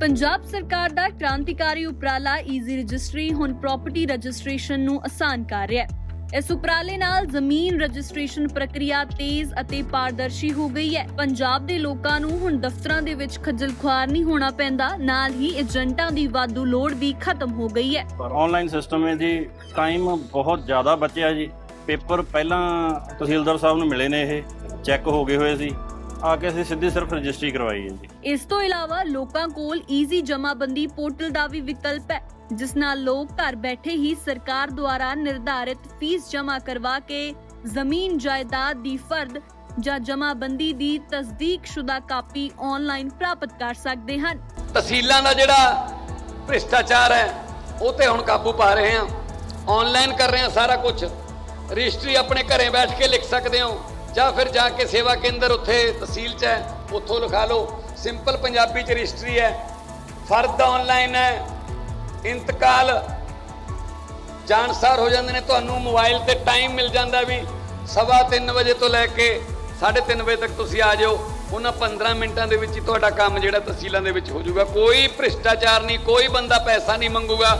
ਪੰਜਾਬ ਸਰਕਾਰ ਦਾ ਕ੍ਰਾਂਤੀਕਾਰੀ ਉਪਰਾਲਾ ਈਜ਼ੀ ਰਜਿਸਟਰੀ ਹੁਣ ਪ੍ਰਾਪਰਟੀ ਰਜਿਸਟ੍ਰੇਸ਼ਨ ਨੂੰ ਆਸਾਨ ਕਰ ਰਿਹਾ ਹੈ। ਇਸ ਉਪਰਾਲੇ ਨਾਲ ਜ਼ਮੀਨ ਰਜਿਸਟ੍ਰੇਸ਼ਨ ਪ੍ਰਕਿਰਿਆ ਤੇਜ਼ ਅਤੇ ਪਾਰਦਰਸ਼ੀ ਹੋ ਗਈ ਹੈ। ਪੰਜਾਬ ਦੇ ਲੋਕਾਂ ਨੂੰ ਹੁਣ ਦਫ਼ਤਰਾਂ ਦੇ ਵਿੱਚ ਖੱਜਲ ਖੁਆਰ ਨਹੀਂ ਹੋਣਾ ਪੈਂਦਾ, ਨਾਲ ਹੀ ਏਜੰਟਾਂ ਦੀ ਵਾਧੂ ਲੋੜ ਵੀ ਖਤਮ ਹੋ ਗਈ ਹੈ। ਆਨਲਾਈਨ ਸਿਸਟਮ ਹੈ ਜੀ ਟਾਈਮ ਬਹੁਤ ਜ਼ਿਆਦਾ ਬਚਿਆ ਜੀ। ਪੇਪਰ ਪਹਿਲਾਂ ਤਹਿਸੀਲਦਾਰ ਸਾਹਿਬ ਨੂੰ ਮਿਲੇ ਨੇ ਇਹ ਚੈੱਕ ਹੋ ਗਏ ਹੋਏ ਸੀ। ਆ ਕੇ ਅਸੀਂ ਸਿੱਧੀ ਸਿਰਫ ਰਜਿਸਟਰੀ ਕਰਵਾਈ ਹੈ ਜੀ। ਇਸ ਤੋਂ ਇਲਾਵਾ ਲੋਕਾਂ ਕੋਲ ਈਜ਼ੀ ਜਮਾਬੰਦੀ ਪੋਰਟਲ ਦਾ ਵੀ ਵਿਕਲਪ ਹੈ ਜਿਸ ਨਾਲ ਲੋਕ ਘਰ ਬੈਠੇ ਹੀ ਸਰਕਾਰ ਦੁਆਰਾ ਨਿਰਧਾਰਿਤ ਫੀਸ ਜਮ੍ਹਾਂ ਕਰਵਾ ਕੇ ਜ਼ਮੀਨ ਜਾਇਦਾਦ ਦੀ ਫਰਦ ਜਾਂ ਜਮਾਬੰਦੀ ਦੀ ਤਸਦੀਕਸ਼ੁਦਾ ਕਾਪੀ ਆਨਲਾਈਨ ਪ੍ਰਾਪਤ ਕਰ ਸਕਦੇ ਹਨ। ਤਹਿਸੀਲਾਂ ਦਾ ਜਿਹੜਾ ਭ੍ਰਿਸ਼ਟਾਚਾਰ ਹੈ ਉਹ ਤੇ ਹੁਣ ਕਾਬੂ ਪਾ ਰਹੇ ਹਾਂ। ਆਨਲਾਈਨ ਕਰ ਰਹੇ ਹਾਂ ਸਾਰਾ ਕੁਝ ਰਜਿਸਟਰੀ ਆਪਣੇ ਘਰੇ ਬੈਠ ਕੇ ਲਿਖ ਸਕਦੇ ਹੋ। ਜਾਂ ਫਿਰ ਜਾ ਕੇ ਸੇਵਾ ਕੇਂਦਰ ਉੱਥੇ ਤਹਿਸੀਲ 'ਚ ਹੈ, ਉੱਥੋਂ ਲਿਖਾ ਲਓ। ਸਿੰਪਲ ਪੰਜਾਬੀ 'ਚ ਰਜਿਸਟਰੀ ਹੈ। ਫਰਦ ਆਨਲਾਈਨ ਹੈ। ਇੰਤਕਾਲ ਜਾਣਸਾਰ ਹੋ ਜਾਂਦੇ ਨੇ, ਤੁਹਾਨੂੰ ਮੋਬਾਈਲ ਤੇ ਟਾਈਮ ਮਿਲ ਜਾਂਦਾ ਵੀ ਸਵਾ ਤਿੰਨ ਵਜੇ ਤੋਂ ਲੈ ਕੇ 3:30 ਵਜੇ ਤੱਕ ਤੁਸੀਂ ਆ ਜਾਓ। ਉਹਨਾਂ 15 ਮਿੰਟਾਂ ਦੇ ਵਿੱਚ ਹੀ ਤੁਹਾਡਾ ਕੰਮ ਜਿਹੜਾ ਤਹਿਸੀਲਾਂ ਦੇ ਵਿੱਚ ਹੋ ਜਾਊਗਾ। ਕੋਈ ਭ੍ਰਿਸ਼ਟਾਚਾਰ ਨਹੀਂ, ਕੋਈ ਬੰਦਾ ਪੈਸਾ ਨਹੀਂ ਮੰਗੂਗਾ।